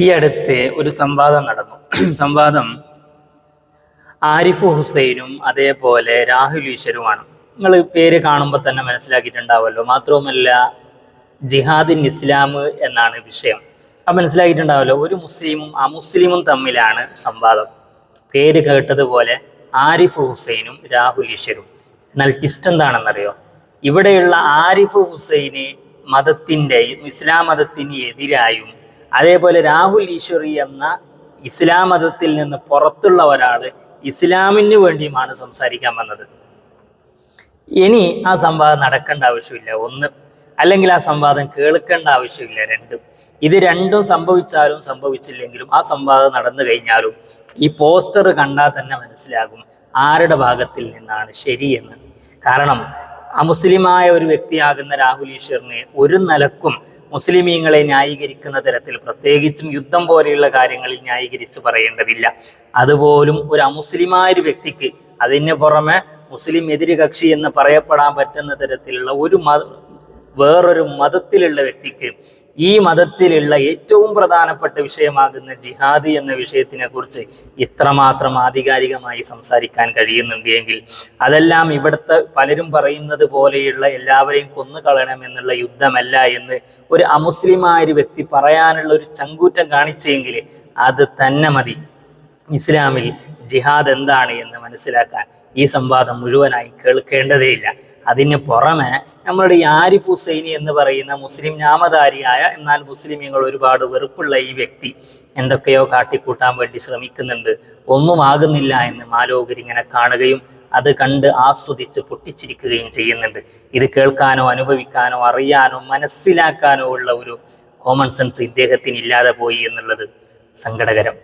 ഈ അടുത്ത് ഒരു സംവാദം നടന്നു. സംവാദം ആരിഫ് ഹുസൈനും അതേപോലെ രാഹുൽ ഈശ്വരുമാണ്. നിങ്ങൾ പേര് കാണുമ്പോൾ തന്നെ മനസ്സിലാക്കിയിട്ടുണ്ടാവുമല്ലോ മാത്രവുമല്ല ജിഹാദിൻ ഇസ്ലാം എന്നാണ് വിഷയം. അത് മനസ്സിലാക്കിയിട്ടുണ്ടാവല്ലോ. ഒരു മുസ്ലിമും അമുസ്ലിമും തമ്മിലാണ് സംവാദം. പേര് കേട്ടതുപോലെ ആരിഫ് ഹുസൈനും രാഹുൽ ഈശ്വരും. എന്നാൽ ടിസ്റ്റ് എന്താണെന്നറിയോ? ഇവിടെയുള്ള ആരിഫ് ഹുസൈന് മതത്തിന്റെയും ഇസ്ലാം മതത്തിന് എതിരായും അതേപോലെ രാഹുൽ ഈശ്വറി എന്ന ഇസ്ലാം മതത്തിൽ നിന്ന് പുറത്തുള്ള ഒരാൾ ഇസ്ലാമിന് വേണ്ടിയുമാണ് സംസാരിക്കാൻ വന്നത്. ഇനി ആ സംവാദം നടക്കേണ്ട ആവശ്യമില്ല. ഒന്ന് അല്ലെങ്കിൽ ആ സംവാദം കേൾക്കേണ്ട ആവശ്യമില്ല. രണ്ടും ഇത് രണ്ടും സംഭവിച്ചാലും സംഭവിച്ചില്ലെങ്കിലും ആ സംവാദം നടന്നു കഴിഞ്ഞാലും ഈ പോസ്റ്റർ കണ്ടാൽ തന്നെ മനസ്സിലാകും ആരുടെ ഭാഗത്തിൽ നിന്നാണ് ശരിയെന്ന്. കാരണം അമുസ്ലിമായ ഒരു വ്യക്തിയാകുന്ന രാഹുൽ ഈശ്വറിനെ ഒരു നിലക്കും മുസ്ലിമീങ്ങളെ ന്യായീകരിക്കുന്ന തരത്തിൽ പ്രത്യേകിച്ചും യുദ്ധം പോലെയുള്ള കാര്യങ്ങളിൽ ന്യായീകരിച്ച് പറയേണ്ടതില്ല. അതുപോലും ഒരു അമുസ്ലിമായ ഒരു വ്യക്തിക്ക് അതിന് പുറമെ മുസ്ലിം എതിര് കക്ഷി എന്ന് പറയപ്പെടാൻ പറ്റുന്ന തരത്തിലുള്ള ഒരു വേറൊരു മതത്തിലുള്ള വ്യക്തിക്ക് ഈ മതത്തിലുള്ള ഏറ്റവും പ്രധാനപ്പെട്ട വിഷയമാകുന്ന ജിഹാദി എന്ന വിഷയത്തിനെ കുറിച്ച് ഇത്രമാത്രം ആധികാരികമായി സംസാരിക്കാൻ കഴിയുന്നുണ്ട് എങ്കിൽ അതെല്ലാം ഇവിടുത്തെ പലരും പറയുന്നത് പോലെയുള്ള എല്ലാവരെയും കൊന്നുകളയണം എന്നുള്ള യുദ്ധമല്ല എന്ന് ഒരു അമുസ്ലിമായ ഒരു വ്യക്തി പറയാനുള്ള ഒരു ചങ്കൂറ്റം കാണിച്ചെങ്കിൽ അത് തന്നെ മതി. ഇസ്ലാമിൽ ജിഹാദ് എന്താണ് എന്ന് മനസ്സിലാക്കാൻ ഈ സംവാദം മുഴുവനായി കേൾക്കേണ്ടതേയില്ല. അതിന് പുറമെ നമ്മളുടെ ആരിഫ് ഹുസൈനി എന്ന് പറയുന്ന മുസ്ലിം നാമധാരിയായ എന്നാൽ മുസ്ലിമീങ്ങൾ ഒരുപാട് വെറുപ്പുള്ള ഈ വ്യക്തി എന്തൊക്കെയോ കാട്ടിക്കൂട്ടാൻ വേണ്ടി ശ്രമിക്കുന്നുണ്ട്. ഒന്നും ആകുന്നില്ല എന്ന് ഇങ്ങനെ കാണുകയും അത് കണ്ട് ആസ്വദിച്ച് പൊട്ടിച്ചിരിക്കുകയും ചെയ്യുന്നുണ്ട്. ഇത് കേൾക്കാനോ അനുഭവിക്കാനോ അറിയാനോ മനസ്സിലാക്കാനോ ഉള്ള ഒരു കോമൺ സെൻസ് ഇദ്ദേഹത്തിന് ഇല്ലാതെ പോയി എന്നുള്ളത് സങ്കടകരം.